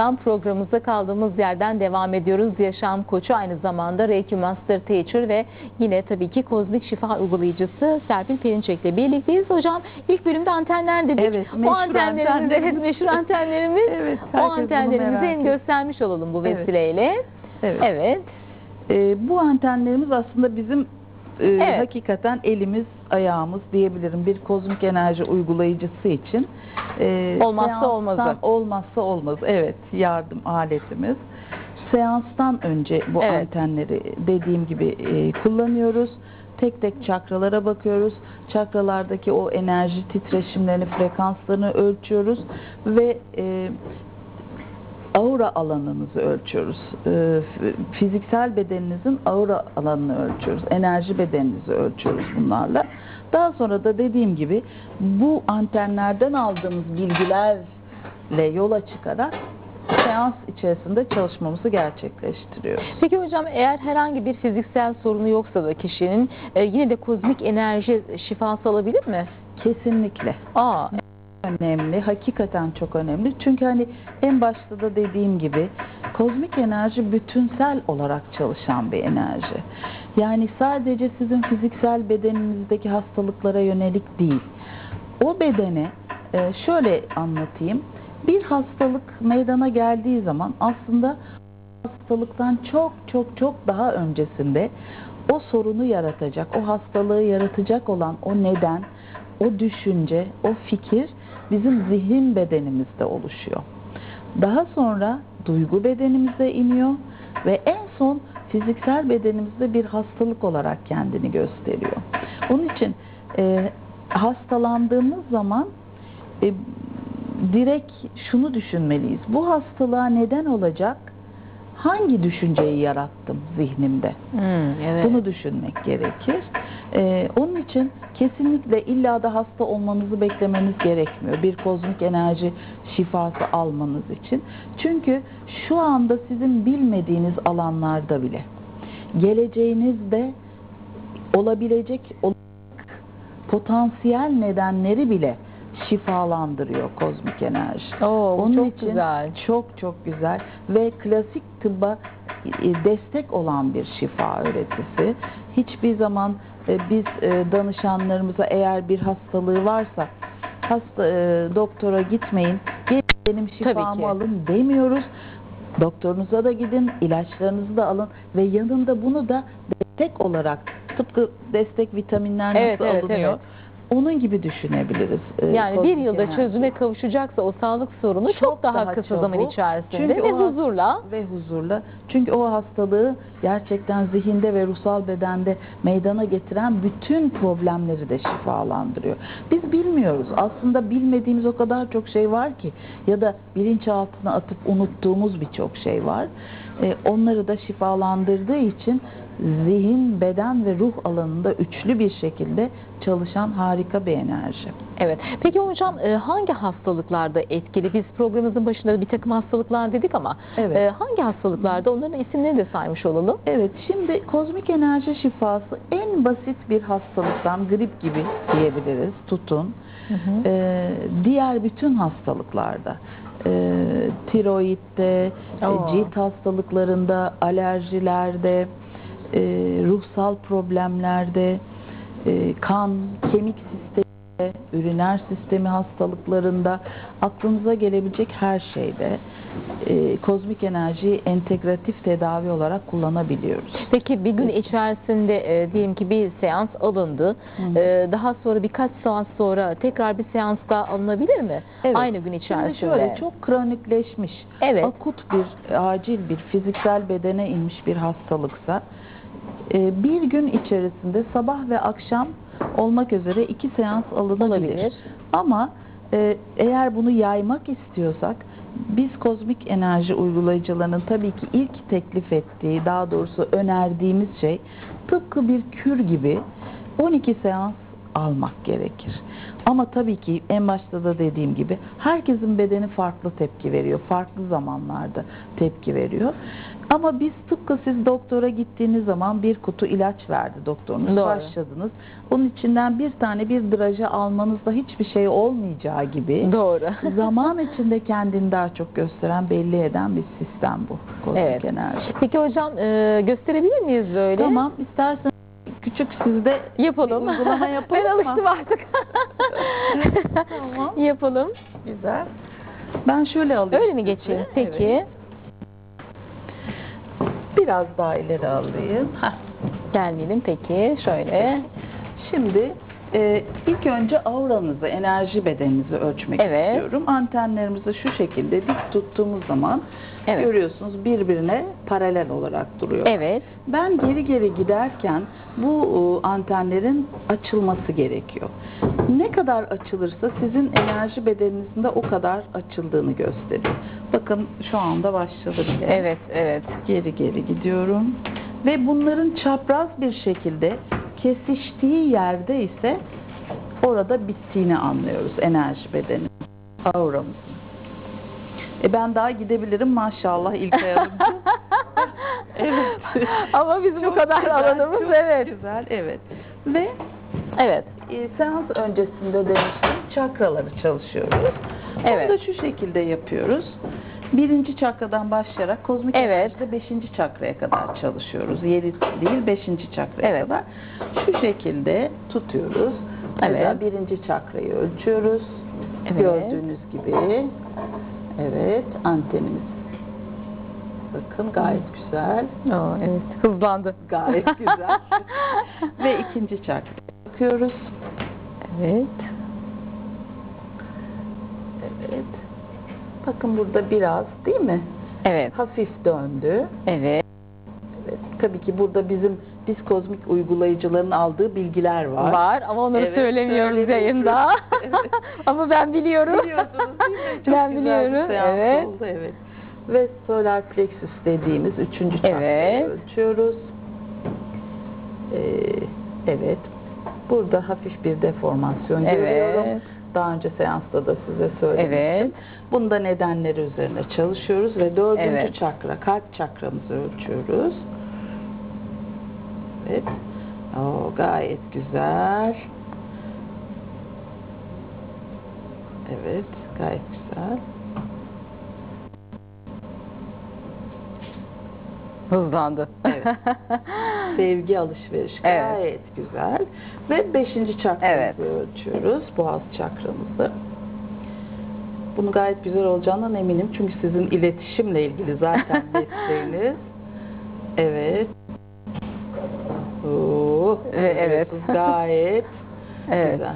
ardından programımıza kaldığımız yerden devam ediyoruz. Yaşam koçu aynı zamanda Reiki Master Teacher ve yine tabii ki kozmik şifa uygulayıcısı Serpil Perinçek ile birlikteyiz. Hocam ilk bölümde antenler dedik. Evet, o meşhur antenlerimiz, evet meşhur antenlerimiz. Evet, o antenlerimizi göstermiş olalım bu Evet. vesileyle. Evet. Evet. Ee, bu antenlerimiz aslında bizim e, Evet. hakikaten elimiz, ayağımız diyebilirim bir kozmik enerji uygulayıcısı için. e, Olmazsa olmazı. Olmazsa olmaz. Evet, yardım aletimiz. Seanstan önce bu Evet. antenleri dediğim gibi e, kullanıyoruz. Tek tek çakralara bakıyoruz. Çakralardaki o enerji titreşimlerini, frekanslarını ölçüyoruz ve e, aura alanınızı ölçüyoruz. Ee, fiziksel bedeninizin aura alanını ölçüyoruz. Enerji bedeninizi ölçüyoruz bunlarla. Daha sonra da dediğim gibi bu antenlerden aldığımız bilgilerle yola çıkarak seans içerisinde çalışmamızı gerçekleştiriyoruz. Peki hocam eğer herhangi bir fiziksel sorunu yoksa da kişinin e, yine de kozmik enerji şifası alabilir mi? Kesinlikle. Aa, önemli. Hakikaten çok önemli. Çünkü hani en başta da dediğim gibi kozmik enerji bütünsel olarak çalışan bir enerji. Yani sadece sizin fiziksel bedeninizdeki hastalıklara yönelik değil. O bedene şöyle anlatayım. Bir hastalık meydana geldiği zaman aslında hastalıktan çok çok çok daha öncesinde o sorunu yaratacak, o hastalığı yaratacak olan o neden, o düşünce, o fikir bizim zihin bedenimizde oluşuyor. Daha sonra duygu bedenimize iniyor ve en son fiziksel bedenimizde bir hastalık olarak kendini gösteriyor. Onun için e, hastalandığımız zaman e, direkt şunu düşünmeliyiz. Bu hastalığa neden olacak hangi düşünceyi yarattım zihnimde? hmm, evet. Bunu düşünmek gerekir. Ee, onun için kesinlikle illa da hasta olmanızı beklemeniz gerekmiyor. Bir kozmik enerji şifası almanız için. Çünkü şu anda sizin bilmediğiniz alanlarda bile geleceğinizde olabilecek potansiyel nedenleri bile şifalandırıyor kozmik enerji. Oo, Onun çok için güzel. çok çok güzel ve klasik tıbba e, destek olan bir şifa öğretisi. Hiçbir zaman e, biz e, danışanlarımıza eğer bir hastalığı varsa hasta e, doktora gitmeyin, gelin benim şifamı alın demiyoruz. Doktorunuza da gidin, ilaçlarınızı da alın ve yanında bunu da destek olarak tıpkı destek vitaminler nasıl Evet, evet, alınıyor? evet. Onun gibi düşünebiliriz. e, Yani bir yılda enerji. çözüme kavuşacaksa o sağlık sorunu çok, Çok daha, daha kısa zaman çabuk. içerisinde Çünkü ve huzurla ve huzurla. Çünkü o hastalığı gerçekten zihinde ve ruhsal bedende meydana getiren bütün problemleri de şifalandırıyor. Biz bilmiyoruz. Aslında bilmediğimiz o kadar çok şey var ki ya da bilinçaltına atıp unuttuğumuz birçok şey var. Ee, onları da şifalandırdığı için zihin, beden ve ruh alanında üçlü bir şekilde çalışan harika bir enerji. Evet. Peki hocam e, hangi hastalıklarda etkili? Biz programımızın başında bir takım hastalıklar dedik ama Evet. e, hangi hastalıklarda onların isimlerini de saymış olalım. Evet, şimdi kozmik enerji şifası en basit bir hastalıktan grip gibi diyebiliriz, tutun. Ee, diğer bütün hastalıklarda, e, tiroidde, e, Oo. cilt hastalıklarında, alerjilerde, e, ruhsal problemlerde, e, kan, kemik sistemi, üriner sistemi hastalıklarında, aklınıza gelebilecek her şeyde e, kozmik enerjiyi entegratif tedavi olarak kullanabiliyoruz. Peki bir gün içerisinde e, diyelim ki bir seans alındı. Hı. E, daha sonra birkaç saat sonra tekrar bir seans daha alınabilir mi? Evet. Aynı gün içerisinde. Şimdi şöyle çok kronikleşmiş, Evet. akut bir, acil bir, fiziksel bedene inmiş bir hastalıksa e, bir gün içerisinde sabah ve akşam olmak üzere iki seans alınabilir. Olabilir. Ama e, eğer bunu yaymak istiyorsak biz kozmik enerji uygulayıcılarının tabii ki ilk teklif ettiği, daha doğrusu önerdiğimiz şey tıpkı bir kür gibi 12 seans almak gerekir. Ama tabii ki en başta da dediğim gibi herkesin bedeni farklı tepki veriyor. Farklı zamanlarda tepki veriyor. Ama biz tıpkı siz doktora gittiğiniz zaman bir kutu ilaç verdi doktorunuz. Doğru. Başladınız. Onun içinden bir tane bir draje almanızda hiçbir şey olmayacağı gibi Doğru. zaman içinde kendini daha çok gösteren, belli eden bir sistem bu. Kozmik Evet. enerji. Peki hocam e, gösterebilir miyiz böyle? Tamam, istersen küçük sizde Yapalım. bir uygulama yapalım ben mı? alıştım artık. Tamam. Yapalım. Güzel. Ben şöyle alayım. Öyle mi sizi. geçeyim? Peki. Evet. Biraz daha ileri alayım. Heh. Gelmeyelim peki. Şöyle. Şimdi e, ilk önce auranızı, enerji bedeninizi ölçmek Evet. istiyorum. Antenlerimizi şu şekilde dik tuttuğumuz zaman Evet. görüyorsunuz birbirine paralel olarak duruyor. Evet. Ben geri geri giderken bu e, antenlerin açılması gerekiyor. Ne kadar açılırsa sizin enerji bedeninizin de o kadar açıldığını gösteriyor. Bakın şu anda başladı bile. Evet, evet. Geri geri gidiyorum. Ve bunların çapraz bir şekilde kesiştiği yerde ise orada bittiğini anlıyoruz enerji bedeni. Auramızın. E ben daha gidebilirim maşallah İlkay Hanımcığım. evet. Ama bizim bu Çok kadar güzel, alanımız çok evet. Güzel, evet. Ve Evet. e, seans öncesinde demiştim çakraları çalışıyoruz. Evet. Onu da şu şekilde yapıyoruz. Birinci çakradan başlayarak kozmik Evet. enerjide beşinci çakraya kadar çalışıyoruz. Yedi değil beşinci çakraya Evet. kadar. Şu şekilde tutuyoruz. Evet. Mesela birinci çakrayı ölçüyoruz. Evet. Gördüğünüz gibi. Evet antenimiz. Bakın gayet güzel. Aa, evet. Hızlandı. Gayet güzel. Ve ikinci çakraya bakıyoruz. Evet. Evet. Bakın burada biraz değil mi? Evet. Hafif döndü. Evet. Evet. Tabii ki burada bizim biz kozmik uygulayıcıların aldığı bilgiler var. Var ama onları Evet, söylemiyoruz söylemiyoruz. yayında. Ama ben biliyorum. Biliyorsunuz değil mi? Çok Ben güzel biliyorum, bir seans evet. oldu. Evet. Ve solar plexus dediğimiz üçüncü çakrayı Evet. ölçüyoruz. Ee, evet. Burada hafif bir deformasyon Evet. görüyorum. Daha önce seansta da size söylemiştim. Evet. Bunda nedenleri üzerine çalışıyoruz ve dördüncü Evet. çakra, kalp çakramızı ölçüyoruz. Evet. Oo, gayet güzel. Evet, gayet güzel. Hızlandı. Evet. Sevgi alışveriş Evet. gayet güzel. Ve beşinci çakramızı Evet. ölçüyoruz. Boğaz çakramızı. Bunu gayet güzel olacağından eminim. Çünkü sizin iletişimle ilgili zaten mesleğiniz. Evet. Oo, Evet, evet. Gayet Evet. güzel.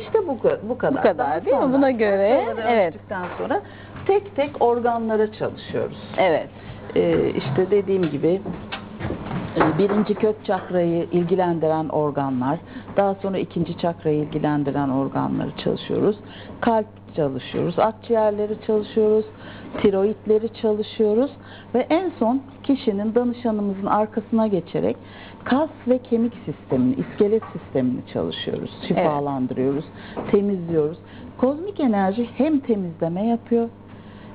İşte bu, bu kadar. Bu kadar Daha değil mi? sonra Buna göre, evet. sonra tek tek organlara çalışıyoruz. Evet. Ee, işte dediğim gibi birinci kök çakrayı ilgilendiren organlar, daha sonra ikinci çakrayı ilgilendiren organları çalışıyoruz. Kalp çalışıyoruz, akciğerleri çalışıyoruz, tiroidleri çalışıyoruz ve en son kişinin danışanımızın arkasına geçerek kas ve kemik sistemini, iskelet sistemini çalışıyoruz, şifalandırıyoruz, temizliyoruz. Kozmik enerji hem temizleme yapıyor,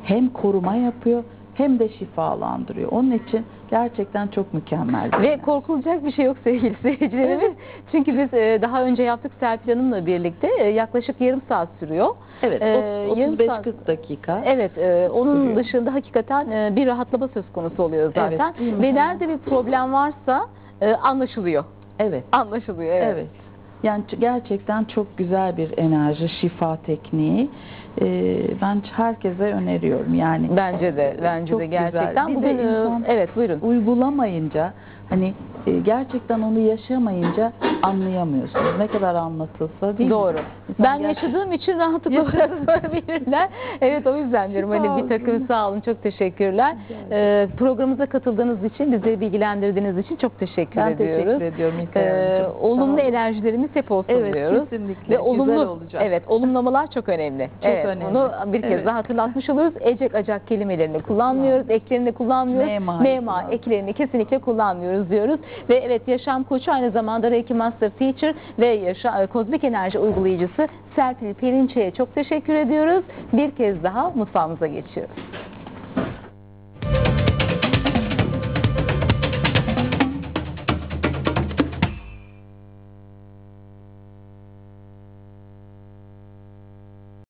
hem koruma yapıyor hem de şifalandırıyor. Onun için gerçekten çok mükemmel. Ve korkulacak bir şey yok sevgili seyircilerimiz. Çünkü biz e, daha önce yaptık Serpil Hanım'la birlikte. E, yaklaşık yarım saat sürüyor. evet, e, yarım 35-40 saat- dakika. Evet, e, onun Sürüyor. dışında hakikaten e, bir rahatlama söz konusu oluyor zaten. Evet? Ve nerede bir problem varsa e, anlaşılıyor. Evet. Anlaşılıyor, evet. Evet. Yani gerçekten çok güzel bir enerji, şifa tekniği. Ee, ben herkese öneriyorum. Yani Bence de, e, bence çok de güzel. gerçekten. Bir de e, insan evet, buyurun. uygulamayınca hani e, gerçekten onu yaşamayınca anlayamıyorsunuz. Ne kadar anlatılsa değil mi? Doğru. İnsan Ben gerçekten- yaşadığım için rahatlıkla sorabilirler. Evet o yüzden diyorum hani bir takım sağ olun çok teşekkürler. Ee, programımıza katıldığınız için bizi bilgilendirdiğiniz için çok teşekkür Ben ediyoruz. teşekkür ediyorum Ee, olumlu enerjilerimiz hep olsun Evet, diyoruz. kesinlikle. Ve Güzel olumlu olacak. evet olumlamalar çok önemli. Çok evet, önemli. Bunu bir kez Evet. daha hatırlatmış oluyoruz. Ecek acak kelimelerini kullanmıyoruz, eklerini kullanmıyoruz. Mema, Mema eklerini kesinlikle kullanmıyoruz. diyoruz. Ve evet yaşam koçu aynı zamanda Reiki Master Teacher ve yaşa, e, kozmik enerji uygulayıcısı Serpil Perinçe'ye çok teşekkür ediyoruz. Bir kez daha mutfağımıza geçiyoruz.